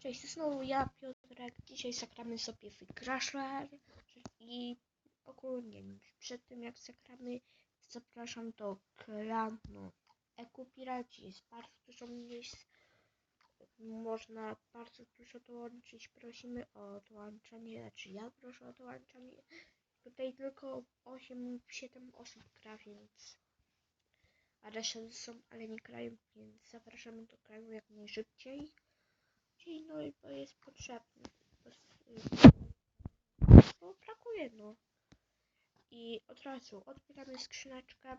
Cześć, to znowu ja, Piotrek. Dzisiaj zagramy sobie w Crasher i ogólnie przed tym jak zagramy zapraszam do klanu Ekupiraci. Jest bardzo dużo miejsc, można bardzo dużo dołączyć. Prosimy o dołączenie, znaczy ja proszę o dołączenie. Tutaj tylko 8-7 osób gra, więc a reszta są, ale nie grają, więc zapraszamy do kraju jak najszybciej. No i bo jest potrzebny. Bo, brakuje no. I od razu otwieramy skrzyneczkę.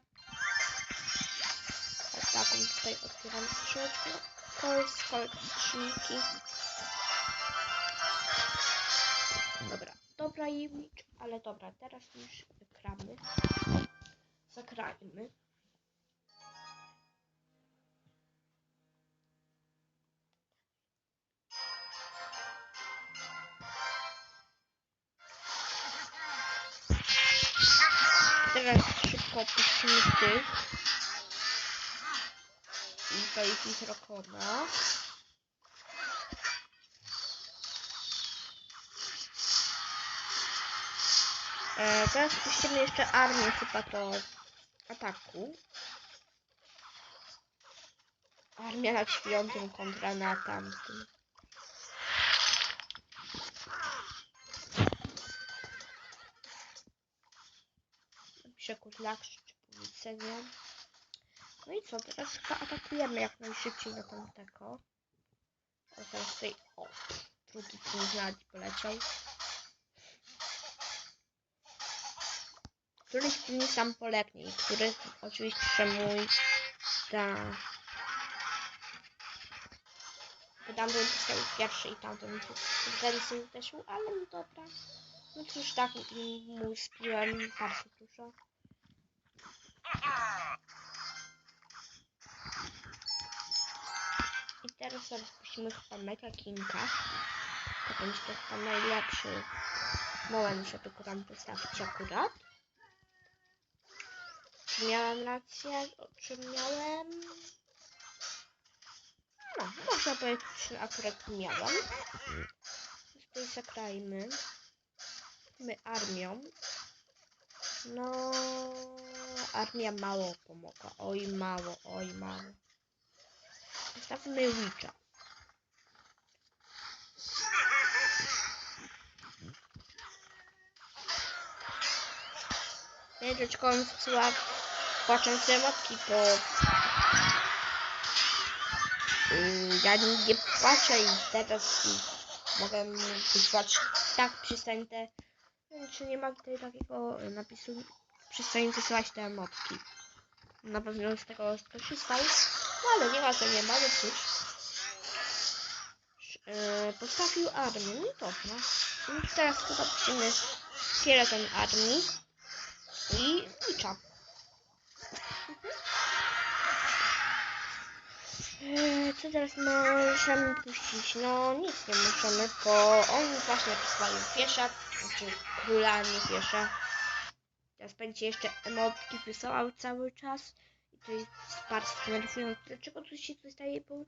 Taką tutaj otwieramy skrzyneczkę. To jest kolek skrzynki. Dobra, dobra image, ale dobra, teraz już wygramy. Zagrajmy. Tych. I Baby Rokona. E, teraz puścimy jeszcze armię chyba do ataku. Armia na dziewiątym kontra na tamtym. Przekód czy powiedzenia. No i co, teraz chyba atakujemy jak najszybciej na tamtego. O, teraz tutaj, o, drugi tu znać poleciał. Któryś pilnie sam polegnie który oczywiście mój da. Bo tamten postawił pierwszy i tamten ten uderzył, ale no dobra. No cóż, tak mu spiłem bardzo dużo. I teraz rozpuścimy chyba Mega Kinga. To będzie chyba najlepszy moment, żeby go tam postawić akurat. Czy miałem rację? O czym miałem? No, można powiedzieć, że akurat miałam. Tutaj zakrajmy. My armią. No, armia mało pomogła. Oj, mało, oj, mało. Zostawmy Witcha. On wsyła płaczące emotki, bo yy, ja nie płaczę i teraz mogę wysłać tak przystępne. Czy nie ma tutaj takiego napisu przestań wysyłać te emotki. Na pewno z tego skorzystał. No ale nie ma to nie ma, ale cóż. Yy, postawił armię, no i dobra. I teraz musimy szkieletem armii i licza. Yy, co teraz możemy puścić? No nic nie możemy, bo on właśnie przysłał piesza, czy króla nie piesza. Teraz będzie jeszcze emotki wysyłał cały czas. I to jest bardzo. Dlaczego tu się dostaje po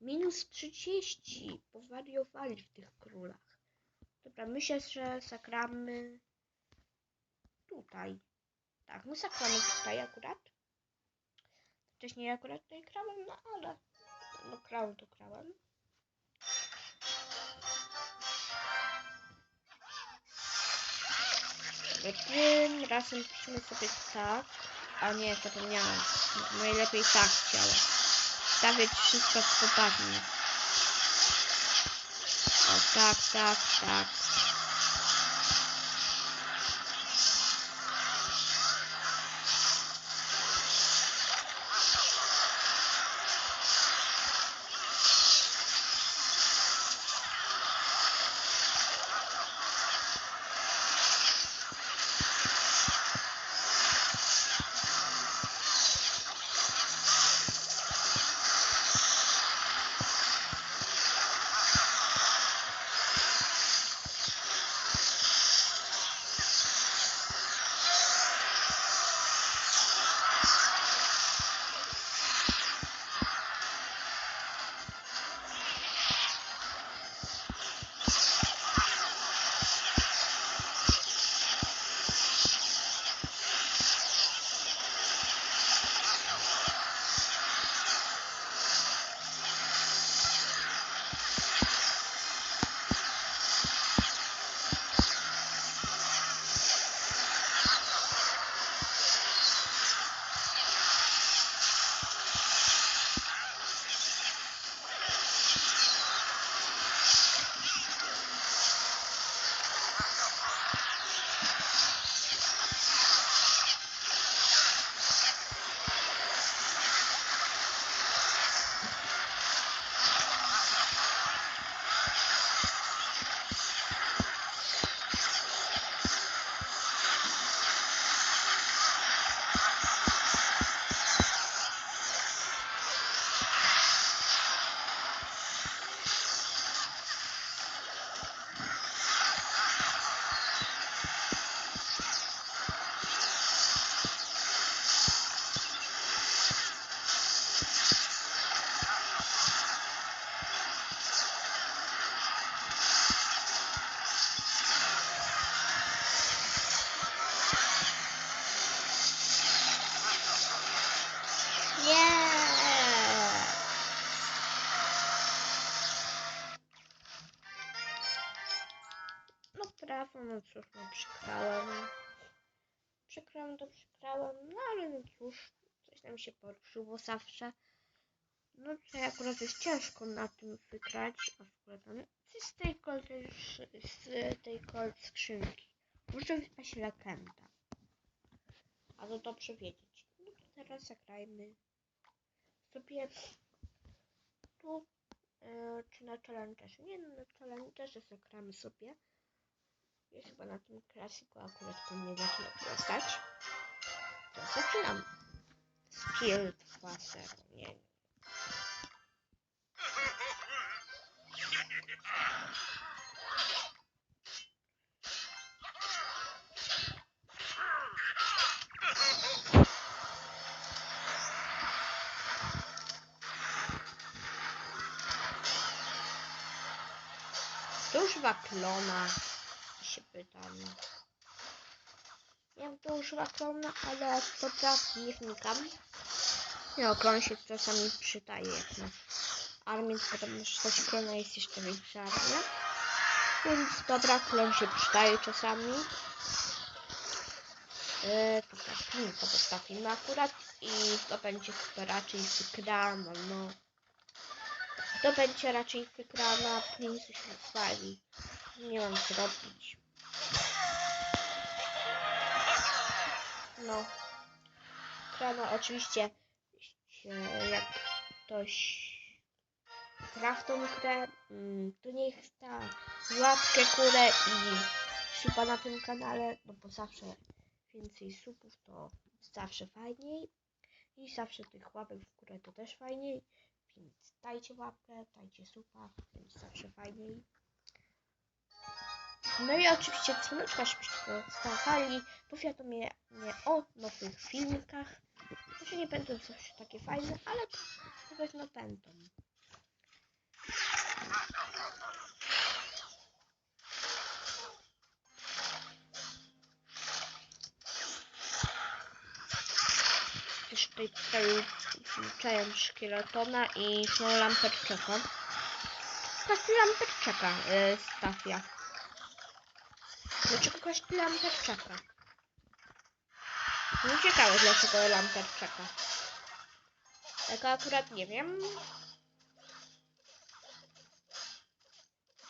minus 30? Powariowali w tych królach. Dobra, myślę, że zagramy tutaj. Tak, my zagramy tutaj akurat. Wcześniej akurat tutaj grałem, no ale no grałem to grałem. Tym razem piszemy sobie tak. A nie, zapomniałam. Najlepiej tak chciałem. Stawiać wszystko w. O tak, tak, tak. To przegrałem, no ale no cóż, coś tam się poruszyło zawsze. No to akurat jest ciężko na tym wygrać, a w ogóle tam z tej kol z tej kol skrzynki. Muszę wypaść lekenda. A to dobrze wiedzieć. No to teraz zagrajmy sobie tu, e, czy na challengerze. Nie no, na challengerze zagramy sobie. Jest chyba na tym klasiku akurat powinien taki dostać. To zaczynam. Skill 2.0. Nie, nie. To używa klona, się pytam. Wiem, to używa klona, ale dobra, nie wnikam. Nie, o, klon się czasami przydaje, jak na armię, potem coś klona jest jeszcze większa armia. Więc dobra, klon się przydaje czasami. Yy, dobra, filmika postawimy akurat i to będzie chyba raczej wygrana, no. To będzie raczej wygrana, Prince się chwali. Nie mam co robić. No. Krano oczywiście się, jak ktoś gra w tą grę, mm, to niech sta łapkę kurę i suba na tym kanale, no bo zawsze więcej subów to zawsze fajniej i zawsze tych łapek w górę to też fajniej, więc dajcie łapkę, dajcie suba, więc zawsze fajniej. No i oczywiście dzwoneczka, żebyście dostawali powiadomienie o nowych filmikach. Może nie będą zawsze takie fajne, ale na pewno będą. Też tutaj tutaj wliczają szkieletona i są lamperczeka. Każdy lamperczeka yy, stawia. Dlaczego każdy lamperczeka? Nie ciekawe dlaczego lamperczeka. Tego akurat nie wiem.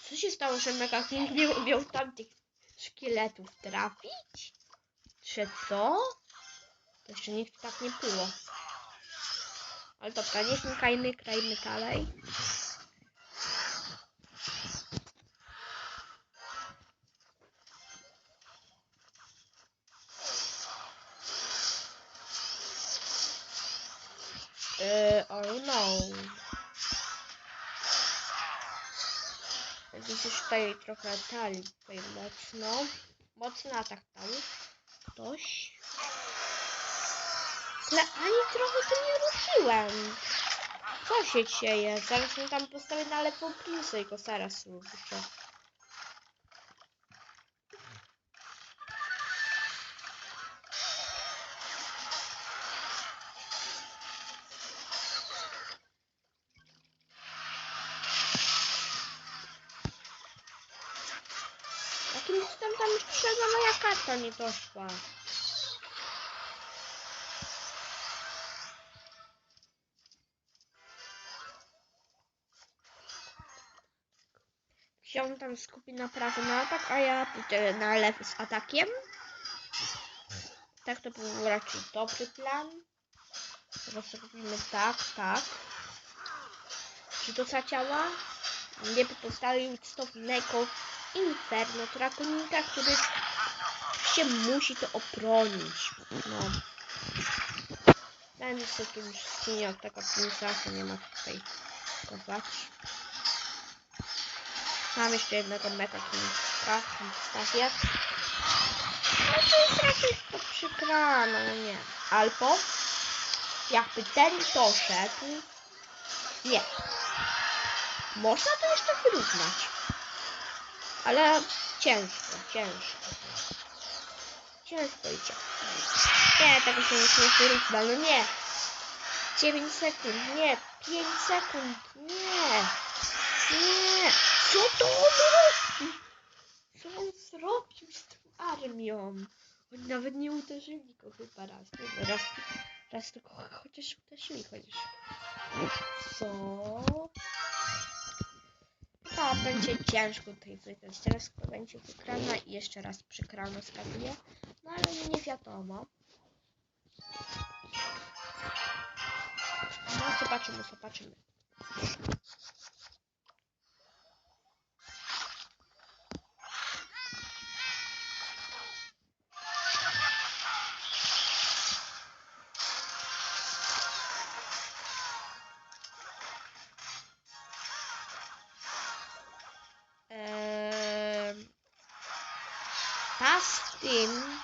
Co się stało, że Mega nie umiał tamtych szkieletów trafić? Czy co? To jeszcze nikt tak nie było. Ale dobra, nie znikajmy, grajmy dalej. Tutaj trochę dali tutaj mocno. Mocno atak dał. Ktoś. Ale ani trochę to nie ruszyłem. Co się dzieje? Zaraz mu tam postawię na lepszą prinsę i go zaraz ruszę. Tam żadna moja karta nie doszła? Się on tam skupi na prawo na atak, a ja pójdę na lewy z atakiem. Tak to był raczej dobry plan. Teraz robimy tak, tak. Czy to zadziała? Nie postawił stopnego Inferno Drakonika, który się musi to obronić. No. Będę sobie skinie od tego pinsa, nie ma tutaj kopać. Mam jeszcze jednego mega kinka, stawię. No to jest raczej to no nie. Albo jakby ten doszedł. Nie. Można to jeszcze wyrównać. Ale ciężko, ciężko. Ciężko idzie. Nie, tego się nie wyrówna, no nie. 9 sekund, nie. 5 sekund, nie. Nie. Co to robi? Co on zrobił z tą armią? Oni nawet nie uderzyli go chyba raz. Nie, raz, raz tylko chociaż uderzyli chociaż. Co? A, będzie ciężko tutaj wygrać. Teraz będzie wygrana i jeszcze raz przegrana skakuje. No ale nie wiadomo. No zobaczymy, zobaczymy. Z tym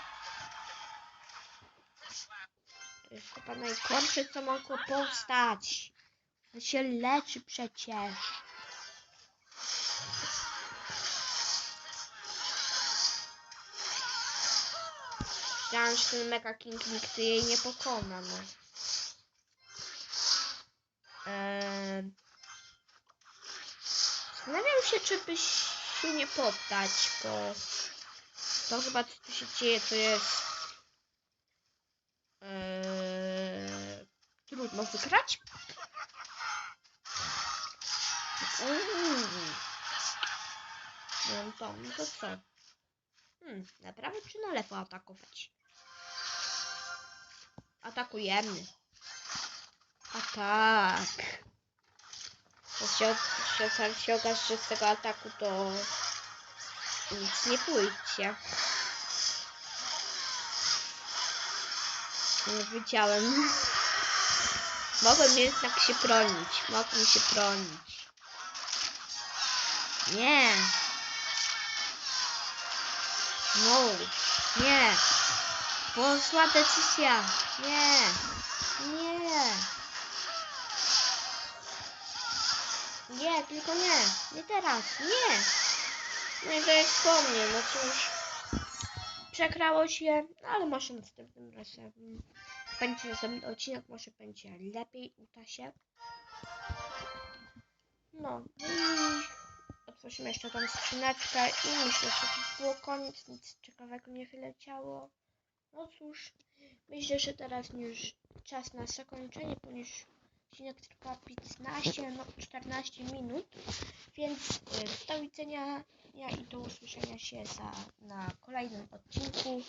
to jest chyba najgorsze co mogło powstać. On się leczy przecież. Myślałam, że ten Mega King nigdy jej nie pokona, no. Eee, Zastanawiam się, czy byś się nie poddać, bo to chyba co tu się dzieje, to jest eee, trudno wygrać. Uuu. No to, no to co? Hmm, na prawo czy na lewo atakować? Atakujemy. A tak. To się, się okaże, że z tego ataku to nic nie pójdzie. Nie wiedziałem. Mogłem jednak się bronić. Mogłem się bronić. Nie. No. Nie. Bo zła decyzja. Nie. Nie. Nie, tylko nie. Nie teraz. Nie. No i to jest po mnie. No cóż. Przegrało się, no ale może następnym razem będzie następny odcinek, może będzie lepiej, uda się. No i otworzymy jeszcze tą skrzyneczkę i myślę, że to było koniec, nic ciekawego nie wyleciało. No cóż, myślę, że teraz już czas na zakończenie, ponieważ odcinek trwa 15, no 14 minut, więc y, do widzenia ja i do usłyszenia się za, na kolejnym odcinku.